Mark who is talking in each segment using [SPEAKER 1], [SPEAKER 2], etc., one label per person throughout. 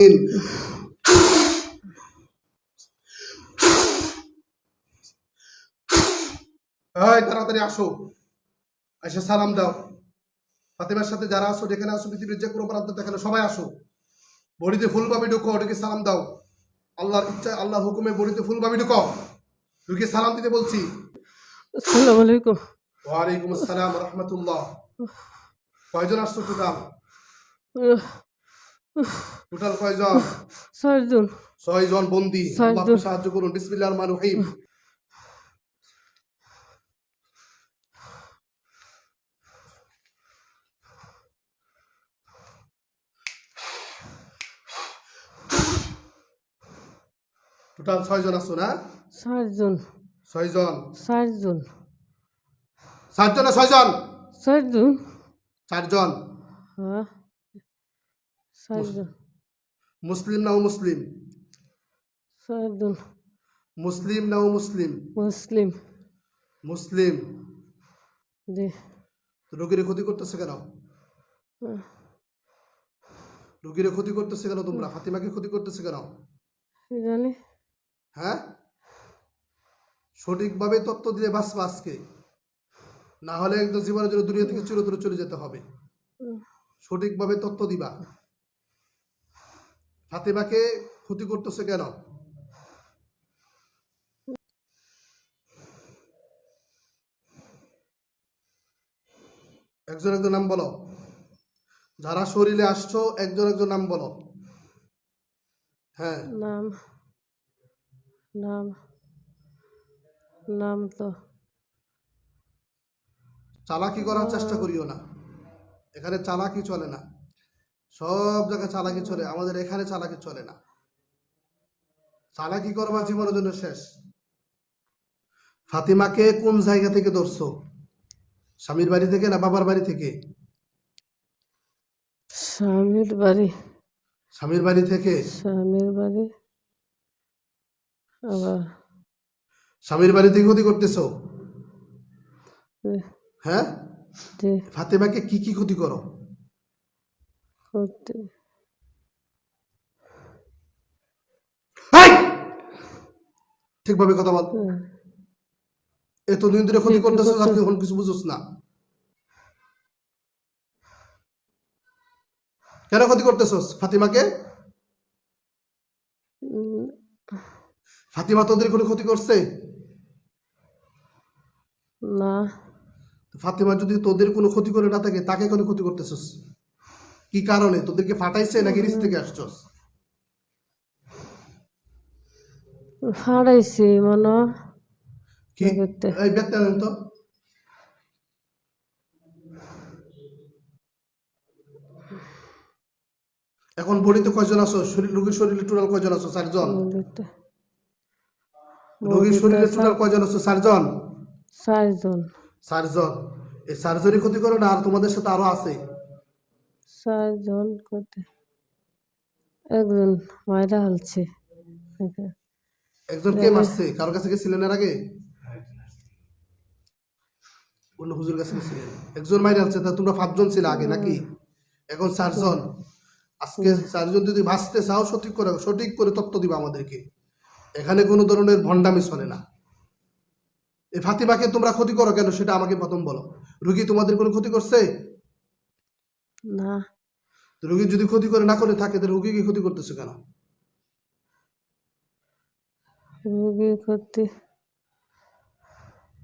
[SPEAKER 1] এই তাড়াতাড়ি আসো। এসে সালাম দাও। ফাতেমার সাথে যারা আসো যেখানে আসো পৃথিবীর যে কোনো প্রান্ত দেখানো সবাই আসো। বড়িতে ফুলভাবে ঢুকো ওটাকে সালাম দাও। আল্লাহর ইচ্ছা আল্লাহর হুকুমে বড়িতে ফুলভাবে ঢুকো ঢুকে সালাম দিতে বলছি।
[SPEAKER 2] আসসালামু আলাইকুম।
[SPEAKER 1] ওয়ালাইকুম আসসালাম রহমতুল্লাহ। কয়জন আসছো টোটাল? টোটাল কয়জন
[SPEAKER 2] ছয়জন।
[SPEAKER 1] ছয়জন বন্দি।
[SPEAKER 2] ছয়জন।
[SPEAKER 1] আল্লাহ সাহায্য করুন। বিসমিল্লাহ রহমান রহিম। টোটাল ছয়জন আছো না?
[SPEAKER 2] চারজন
[SPEAKER 1] ছয়জন।
[SPEAKER 2] চারজন।
[SPEAKER 1] সাতজন না ছয়জন?
[SPEAKER 2] চারজন
[SPEAKER 1] চারজন।
[SPEAKER 2] হ্যাঁ। চারজন
[SPEAKER 1] মুসলিম না মুসলিম।
[SPEAKER 2] চারজন
[SPEAKER 1] মুসলিম না মুসলিম।
[SPEAKER 2] মুসলিম।
[SPEAKER 1] মুসলিম।
[SPEAKER 2] জি।
[SPEAKER 1] রোগীর ক্ষতি করতেছে কেন? রোগীর ক্ষতি করতেছে কেন তোমরা? ফাতিমাকে ক্ষতি করতেছে কেন?
[SPEAKER 2] জানি।
[SPEAKER 1] হ্যাঁ? সঠিকভাবে তত্ত্ব দিলে বাঁচবা আজকে। না হলে একদম জীবনের জন্য দুনিয়া থেকে চিরতরে চলে যেতে হবে। সঠিকভাবে তত্ত্ব দিবা। ফাতেমাকে ক্ষতি করতেছে কেন? একজন একজন নাম বলো। যারা শরীরে আসছো একজন একজন নাম বলো। হ্যাঁ।
[SPEAKER 2] নাম। নাম। নাম তো।
[SPEAKER 1] চালাকি করার চেষ্টা করিও না। এখানে চালাকি চলে না। সব জায়গায় চালাকি চলে আমাদের এখানে চালাকি চলে না। চালাকি করবা জীবনের জন্য শেষ। ফাতিমাকে কোন জায়গা থেকে ধরছো? স্বামীর বাড়ি থেকে না বাবার বাড়ি থেকে?
[SPEAKER 2] স্বামীর বাড়ি।
[SPEAKER 1] স্বামীর বাড়ি থেকে?
[SPEAKER 2] স্বামীর বাড়ি। আবার
[SPEAKER 1] স্বামীর বাড়ি থেকে ক্ষতি করতেছো? হ্যাঁ? ফাতেমাকে কি কি ক্ষতি করো? ঠিকভাবে কথা বল। এতদিন ধরে ক্ষতি করতেছো আর এখন কিছু বুঝোস না। কেন ক্ষতি করতেছস ফাতিমাকে? ফাতিমা তোদের কোনো ক্ষতি করছে?
[SPEAKER 2] না।
[SPEAKER 1] ফাতিমা যদি তোদের কোনো ক্ষতি করে না থাকে তাকে কোনো ক্ষতি করতেছস? কি কারণে? তোদেরকে ফাটাইছে নাকি রিস থেকে আসছস?
[SPEAKER 2] হারাইছি মনে
[SPEAKER 1] কি। এই নেন তো। এখন বডিতে কয়জন আছো? শরীর রোগীর শরীরে টোটাল কয়জন আছো? চারজন? রোগীর শরীরে টোটাল কয়জন আছো? চারজন?
[SPEAKER 2] চারজন।
[SPEAKER 1] চারজন। এই চারজনই ক্ষতি করো না আর তোমাদের সাথে আরও আছে।
[SPEAKER 2] চারজন করতে। একজন মায়েরা হালছে।
[SPEAKER 1] একজন কে মারছে? কারোর কাছে গেছিলেন এর আগে? অন্য হুজুর কাছে গেছিলেন। একজন মাইরে আছে তা তোমরা পাঁচজন ছিল আগে নাকি? এখন চারজন। আজকে চারজন যদি ভাসতে চাও সঠিক করে সঠিক করে তত্ত্ব দিবা আমাদেরকে। এখানে কোনো ধরনের ভণ্ডামি চলে না। এই ফাতিমাকে তোমরা ক্ষতি করো কেন সেটা আমাকে প্রথম বলো। রুগী তোমাদের কোনো ক্ষতি করছে?
[SPEAKER 2] না।
[SPEAKER 1] রুগী যদি ক্ষতি করে না করে থাকে তাহলে রুগীকে ক্ষতি করতেছে কেন?
[SPEAKER 2] রুগী করতে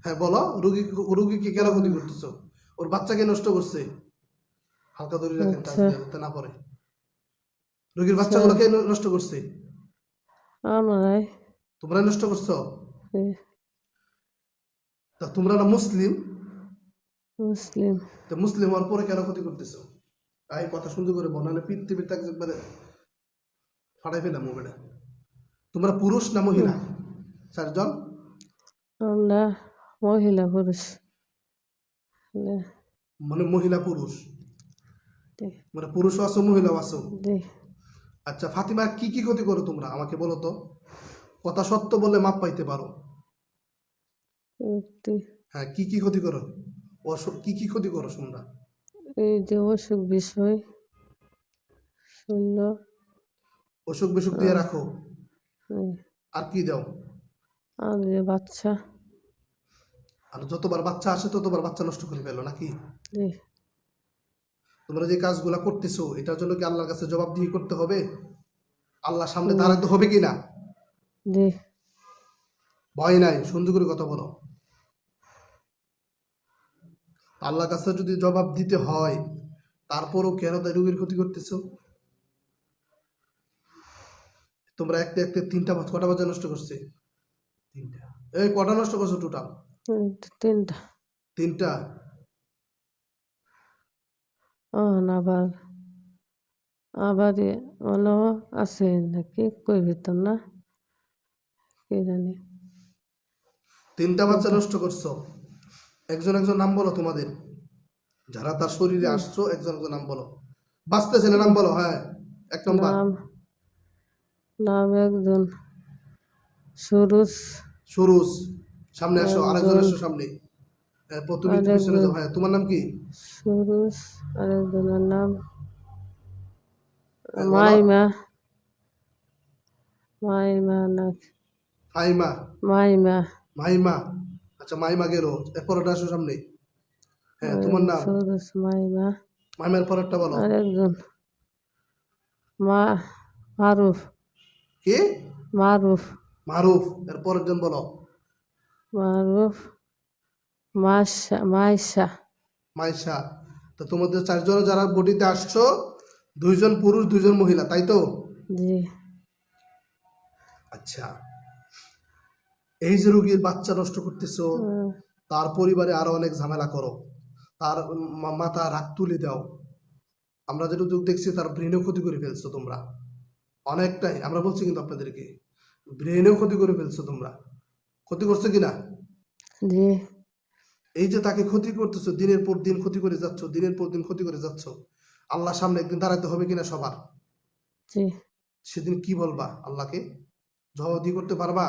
[SPEAKER 1] হ্যাঁ বলো রুগী রুগীকে কেন ক্ষতি করতেছো? ওর বাচ্চাকে নষ্ট করছে। হালকা দড়ি রাখেন টাচ যাতে না পড়ে। রুগীর বাচ্চাগুলোকে ন- নষ্ট করছে?
[SPEAKER 2] আমরাই
[SPEAKER 1] তোমরা নষ্ট করছ? তা তোমরা না মুসলিম?
[SPEAKER 2] মুসলিম।
[SPEAKER 1] তো মুসলিম হওয়ার পরে কেন ক্ষতি করতেছো? তাই কথা সুন্দর করে বল নাহলে টিপির তাকে একবারে ফাটাই ফেলাম মোবাইলে তোমরা পুরুষ না মহিলা? চারজন?
[SPEAKER 2] আমরা মহিলা পুরুষ।
[SPEAKER 1] মানে মহিলা পুরুষ? মানে পুরুষও আছো মহিলাও আছো? আচ্ছা ফাতিমা কি কি ক্ষতি করো তোমরা? আমাকে বলো তো। কথা সত্য বললে মাপ পাইতে পারো। হ্যাঁ কি কি ক্ষতি করো? কি কি ক্ষতি করো তোমরা?
[SPEAKER 2] এই যে অসুখ বিষয় শূন্য।
[SPEAKER 1] অসুখ বিসুখ দিয়ে রাখো। আর কি দাও?
[SPEAKER 2] আর যে বাচ্চা।
[SPEAKER 1] আর যতবার বাচ্চা আসে ততবার বাচ্চা নষ্ট করে ফেলো নাকি? তোমরা যে কাজগুলা করতেছো এটার জন্য কি আল্লাহর কাছে জবাবদিহি করতে হবে? আল্লাহ সামনে দাঁড়াতে হবে কি না ভয় নাই সুন্দর করে কথা বলো। আল্লাহর কাছে যদি জবাব দিতে হয় তারপরও কেন তাই রোগীর ক্ষতি করতেছো? তোমরা একটা একটা তিনটা কটা বাজে নষ্ট করছে? তিনটা। এই কটা নষ্ট করছ টোটাল
[SPEAKER 2] তিনটা।
[SPEAKER 1] তিনটা?
[SPEAKER 2] ও আবার আবার আছে নাকি? কই ভিতর না? কি জানি?
[SPEAKER 1] তিনটা বাচ্চা নষ্ট করছ? একজন একজন নাম বলো তোমাদের। যারা তার শরীরে আসছো একজন একজন নাম বলো। বাঁচতেছে না নাম বলো হ্যাঁ এক নম্বর।
[SPEAKER 2] নাম একজন সুরুজ
[SPEAKER 1] সুরুজ সামনে আসো আরেকজন আসো সামনে। তুমি পিছনে যাও হ্যাঁ তোমার নাম কি?
[SPEAKER 2] সুরুজ আরেকজনের নাম মাইমা মাইমা নাকি?
[SPEAKER 1] ফাইমা।
[SPEAKER 2] মাইমা।
[SPEAKER 1] মাইমা। আচ্ছা মাইমা গেলো। এরপর ওটা আসো সামনে। হ্যাঁ তোমার নাম
[SPEAKER 2] মাইমা।
[SPEAKER 1] মাইমার পরেরটা বলো।
[SPEAKER 2] আরেকজন। মা মারুফ।
[SPEAKER 1] কি?
[SPEAKER 2] মারুফ।
[SPEAKER 1] মারুফ। এর পরের বলো।
[SPEAKER 2] মারুফ মাসা মাইশা।
[SPEAKER 1] মাইশা। তো তোমাদের চারজন যারা বডিতে আসছো দুইজন পুরুষ দুইজন মহিলা তাই তো?
[SPEAKER 2] জি।
[SPEAKER 1] আচ্ছা। এই যে রুগীর বাচ্চা নষ্ট করতেছো তার পরিবারে আরও অনেক ঝামেলা করো তার মাথা রাগ তুলে দাও। আমরা যেটুকু দেখছি তার ব্রেনেও ক্ষতি করে ফেলছো তোমরা। অনেকটাই আমরা বলছি কিন্তু আপনাদেরকে ব্রেনেও ক্ষতি করে ফেলছো তোমরা। ক্ষতি করছ কিনা? এই যে তাকে ক্ষতি করতেছো দিনের পর দিন ক্ষতি করে যাচ্ছ দিনের পর দিন ক্ষতি করে যাচ্ছ আল্লাহ সামনে একদিন দাঁড়াতে হবে কিনা সবার? সেদিন কি বলবা আল্লাহকে? জবাবদি করতে পারবা?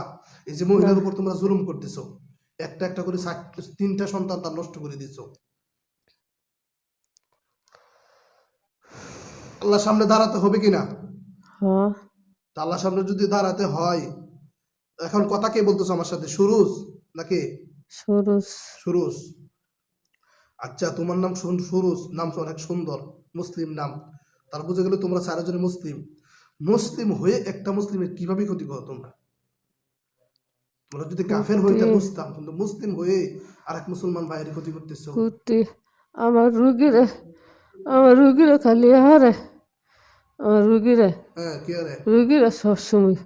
[SPEAKER 1] এই যে মহিলার উপর তোমরা জুলুম করতেছো। একটা একটা করে তিনটা সন্তান তার নষ্ট করে দিছো। আল্লাহর সামনে দাঁড়াতে হবে কিনা
[SPEAKER 2] হ
[SPEAKER 1] তা আল্লাহর সামনে যদি দাঁড়াতে হয় এখন কথা কে বলতেছো আমার সাথে? সুরুজ নাকি?
[SPEAKER 2] সুরুজ।
[SPEAKER 1] সুরুজ। আচ্ছা তোমার নাম সুরুজ নাম অনেক সুন্দর। মুসলিম নাম। তার বুঝে গেলে তোমরা চারজনে মুসলিম। মুসলিম হয়ে একটা মুসলিমের কীভাবে ক্ষতি করো তোমরা? তোমরা যদি কাফের হইতে বুঝতাম কিন্তু মুসলিম হয়ে আরেক মুসলমান ভাইয়ের ক্ষতি করতেছো।
[SPEAKER 2] আমার রুগীরে আমার রুগীরে খালি হারে আমার রুগীরে
[SPEAKER 1] হ্যাঁ কি আরে
[SPEAKER 2] রুগীরা সবসময়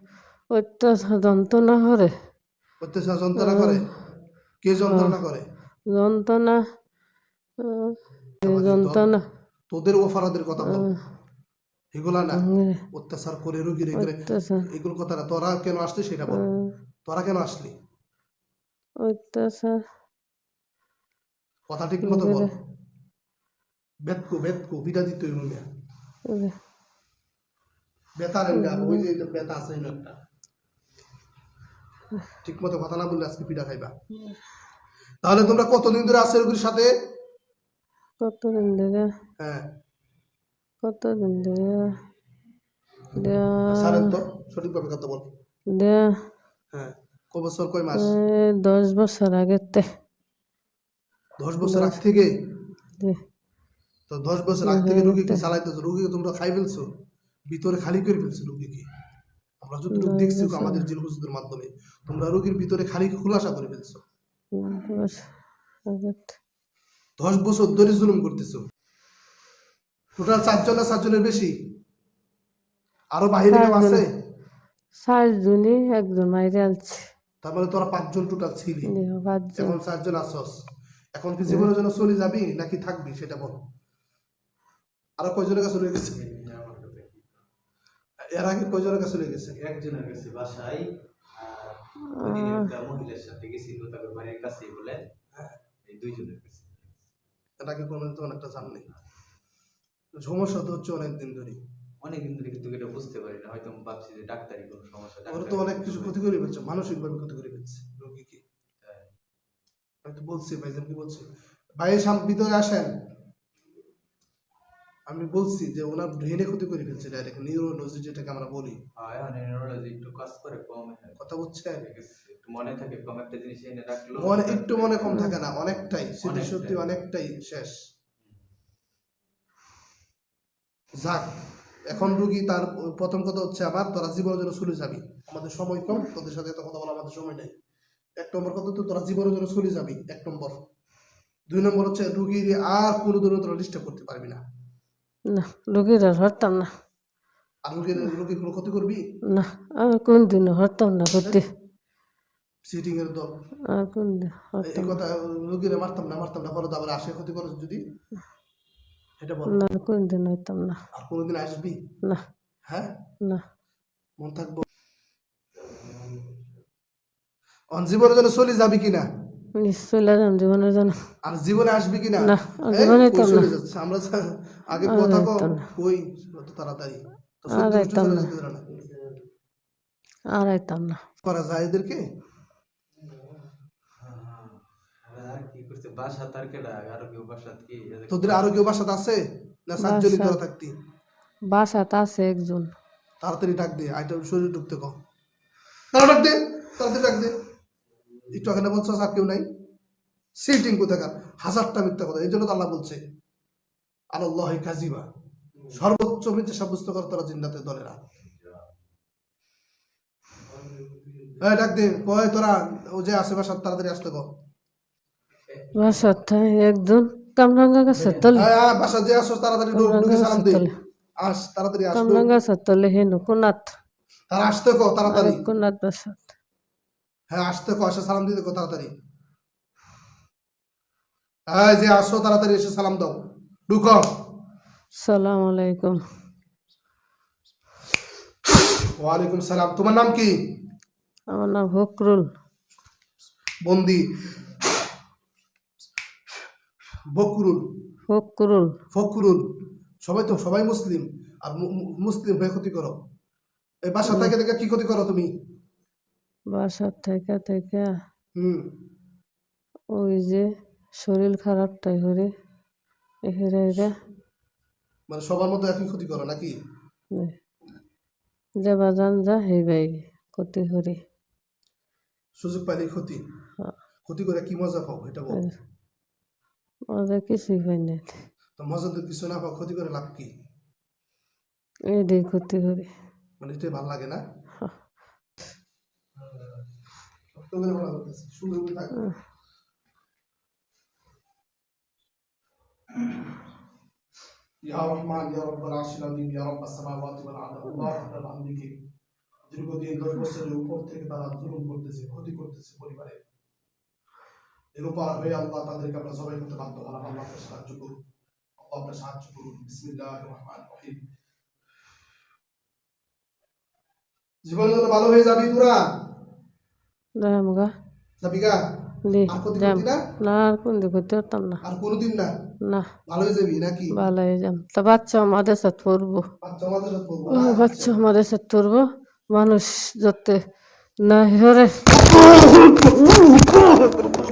[SPEAKER 2] অত্যাচার যন্ত্রণা হরে।
[SPEAKER 1] অত্যাচার যন্ত্রণা করে? কে যন্ত্রণা করে?
[SPEAKER 2] যন্ত্রণা যন্ত্রণা।
[SPEAKER 1] তোদের অপরাধের কথা বল। এগুলা না। অত্যাচার করে রুগীর এগুলো এগুলো কথা না তোরা কেন আসলি সেটা বল। তোরা কেন আসলি?
[SPEAKER 2] অত্যাচার।
[SPEAKER 1] কথা ঠিক মতো বল। বেতকু বেতকু বিটা দিতে মিয়া।
[SPEAKER 2] এই
[SPEAKER 1] বেতার এনগা ওই যে বেতা আছে একটা ঠিক মতো কথা না বললে আজকে পিঠা খাইবা। তাহলে তোমরা কতদিন ধরে আছে রোগীর সাথে?
[SPEAKER 2] কতদিন ধরে?
[SPEAKER 1] হ্যাঁ।
[SPEAKER 2] কতদিন ধরে? দেয়া-
[SPEAKER 1] সারেন তো সঠিকভাবে কথা বল। হ্যাঁ ক বছর কয় মাস?
[SPEAKER 2] দশ বছর আগেতে
[SPEAKER 1] দশ বছর আগ থেকে? তো দশ বছর আগ থেকে রুগীকে চালাইতেছো রুগীকে তোমরা খাই ফেলছো? ভিতরে খালি করে ফেলছো রুগীকে। আমরা যতটুকু দেখছি আমাদের জিন হুজুদের মাধ্যমে তোমরা রুগীর ভিতরে খালি খোলাসা করে ফেলছো।
[SPEAKER 2] দশ বছর
[SPEAKER 1] ধরে জুলুম করতেছো। টোটাল চারজন না চারজনের বেশি? আরও বাহিরে কেউ আছে?
[SPEAKER 2] চারজনই একজন মাইরে আনছে
[SPEAKER 1] তার মানে তোরা পাঁচজন টোটাল ছিলি? এখন চারজন আসস। এখন কি জীবনের জন্য চলে যাবি নাকি থাকবি সেটা বল। আরও কয়জনের কাছে চলে গেছে? এর আগে কয়জনের কাছে চলে গেছে?
[SPEAKER 3] একজনের কাছে বাসায় মহিলার সাথে গেছিল তারপর বাড়ির কাছেই বলে দুইজনের কাছে।
[SPEAKER 1] এটাকে কোনো একটা জান নেই? সমস্যা তো হচ্ছে অনেকদিন ধরে
[SPEAKER 3] অনেকদিন ধরে কিন্তু এটা বুঝতে পারি না হয়তো ভাবছি যে ডাক্তারি কোনো সমস্যা
[SPEAKER 1] ওরা তো অনেক কিছু ক্ষতি করে ফেলছে মানসিকভাবে ক্ষতি করে ফেলছে রোগীকে।
[SPEAKER 3] হ্যাঁ।
[SPEAKER 1] আমি তো বলছি ভাইজান কি বলছি? ভাই সাম ভিতরে আসেন। আমি বলছি যে ওনার ব্রেনে ক্ষতি করে ফেলছে ডাইরেক্ট নিউরোলজি যেটাকে আমরা বলি।
[SPEAKER 3] হয় মানে একটু কাজ করে কম
[SPEAKER 1] কথা
[SPEAKER 3] একটু মনে থাকে কম একটা জিনিস এনে রাখল
[SPEAKER 1] মনে একটু মনে কম থাকে না অনেকটাই সত্যি।
[SPEAKER 3] অনেকটাই
[SPEAKER 1] শেষ। যাক এখন রুগী তার প্রথম কথা হচ্ছে আবার তোরা জীবনের জন্য চলে যাবি। আমাদের সময় কম তোদের সাথে এত কথা বলা আমাদের সময় নেই। এক নম্বর কথা তো তোরা জীবনের জন্য চলে যাবি এক নম্বর। দুই নম্বর হচ্ছে রুগীর আর কোনো দিনও তোরা ডিস্টার্ব করতে পারবি না।
[SPEAKER 2] না রুগীরা হরতাম না।
[SPEAKER 1] আর রুগীর রুগীর কোনো ক্ষতি করবি?
[SPEAKER 2] না আমি কোন দিন হরতাম না করতে।
[SPEAKER 1] সিটিং এর দল।
[SPEAKER 2] আর কোন দিন
[SPEAKER 1] এই কথা রুগীরে মারতাম না মারতাম না পরে তো আবার আসে ক্ষতি করে যদি। এটা বল।
[SPEAKER 2] না কোন দিন হইতাম না।
[SPEAKER 1] আর কোনোদিন আসবি?
[SPEAKER 2] না।
[SPEAKER 1] হ্যাঁ?
[SPEAKER 2] না।
[SPEAKER 1] মন থাকব। অন জীবনের জন্য চলে যাবি কিনা?
[SPEAKER 2] জীবনের জন্য।
[SPEAKER 1] আর জীবনে আসবি কিনা?
[SPEAKER 2] না, জীবনে তো না।
[SPEAKER 1] আমরা আগে কথা
[SPEAKER 2] না।
[SPEAKER 1] কই? অত তাড়াতাড়ি।
[SPEAKER 2] আর আইতাম না।
[SPEAKER 1] করা যায় এদেরকে
[SPEAKER 3] আর কি করছে কেডা? আর কেউ বাসা কি?
[SPEAKER 1] তোদের আরও কেউ বাসাতে আছে? না সাতজনই তোরা থাকতি?
[SPEAKER 2] বাসাতে আছে একজন।
[SPEAKER 1] তাড়াতাড়ি ডাক দে আইটা শরীর ঢুকতে তারা ডাক দে তাড়াতাড়ি ডাক দে। একটু আগে না বলছো আর কেউ নাই? সিটিং কোথাকার? হাজারটা মিথ্যা কথা এই জন্য তো আল্লাহ বলছে আল্লাহ কাজিবা সর্বোচ্চ মিথ্যা সাব্যস্ত করে তোরা জিন্দাতে দলেরা। ডাক দে কয় তোরা ও যে আশেপাশে তাড়াতাড়ি আসতে
[SPEAKER 2] একজন কামরাঙ্গা গাছের তলে।
[SPEAKER 1] আয়, আয়, বাসা যে আসো তাড়াতাড়ি ঢুক ঢুকে সালাম দে আস তাড়াতাড়ি আস।
[SPEAKER 2] কামরাঙ্গা গাছের তলে হেনু কোনাত
[SPEAKER 1] তারা আসতে কো তাড়াতাড়ি।
[SPEAKER 2] কোনাত বাসাত
[SPEAKER 1] হ্যাঁ আসতে কো আসে সালাম দিতে কো তাড়াতাড়ি। হ্যাঁ যে আসো তাড়াতাড়ি এসে সালাম দাও। ঢুকো।
[SPEAKER 2] সালাম আলাইকুম।
[SPEAKER 1] ওয়ালাইকুম সালাম। তোমার নাম কি?
[SPEAKER 2] আমার নাম ফকরুল
[SPEAKER 1] বন্দি। বকরুল
[SPEAKER 2] ফকরুল।
[SPEAKER 1] ফকরুল। সবাই তো সবাই মুসলিম। আর মুসলিম হয়ে ক্ষতি করো। এই বাসা থেকে থেকে কি ক্ষতি করো তুমি?
[SPEAKER 2] বাসার থেকে থেকে
[SPEAKER 1] হুম।
[SPEAKER 2] ওই যে শরীর খারাপটাই হরে এহেরে এরে
[SPEAKER 1] মানে সবার মতো একই ক্ষতি করো নাকি?
[SPEAKER 2] যে বাজান যা হেবাই ক্ষতি হরে
[SPEAKER 1] সুযোগ পাইলে ক্ষতি।
[SPEAKER 2] হ্যাঁ।
[SPEAKER 1] ক্ষতি করে কি মজা পাও এটা বল।
[SPEAKER 2] মজা কিছুই হয় না
[SPEAKER 1] তো মজা তো কিছু না পাও ক্ষতি করে লাভ কি?
[SPEAKER 2] এটাই ক্ষতি হরে
[SPEAKER 1] মানে এটাই ভালো লাগে না? করে করে আযীম ইয়া রাব্বাস সামাওয়াতি ওয়াল আরদ আল্লাহ রাব্বাল আমলিকে দীর্ঘদিন দশ বছরের উপর থেকে তারা জুলুম করতেছে ক্ষতি করতেছে পরিবারে। এর উপর হয়ে আল্লাহ তাদেরকে আমরা সবাই করতে বাধ্য হলাম। আল্লাহ আপনার সাহায্য করুন। আল্লাহ আপনার সাহায্য করুন। বিসমিল্লাহ রহমান রহিম। জীবনের জন্য ভালো হয়ে যাবি তোরা? হয়ে
[SPEAKER 2] হয়ে মানুষ যাতে না হরে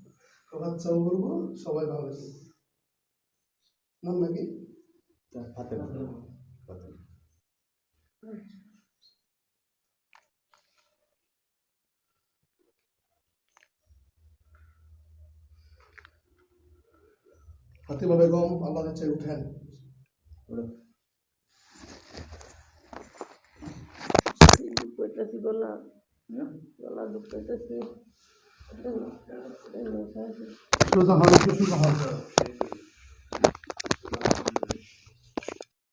[SPEAKER 1] ও বাচ্চাও করব সবাই ভালো আছে নাম নাকি? ফাতিমা বেগম আল্লাহ কাছে উঠেন।
[SPEAKER 2] করতেছি গলা গলা দুঃখতেছি
[SPEAKER 1] সোজা হয় একটু সোজা হয়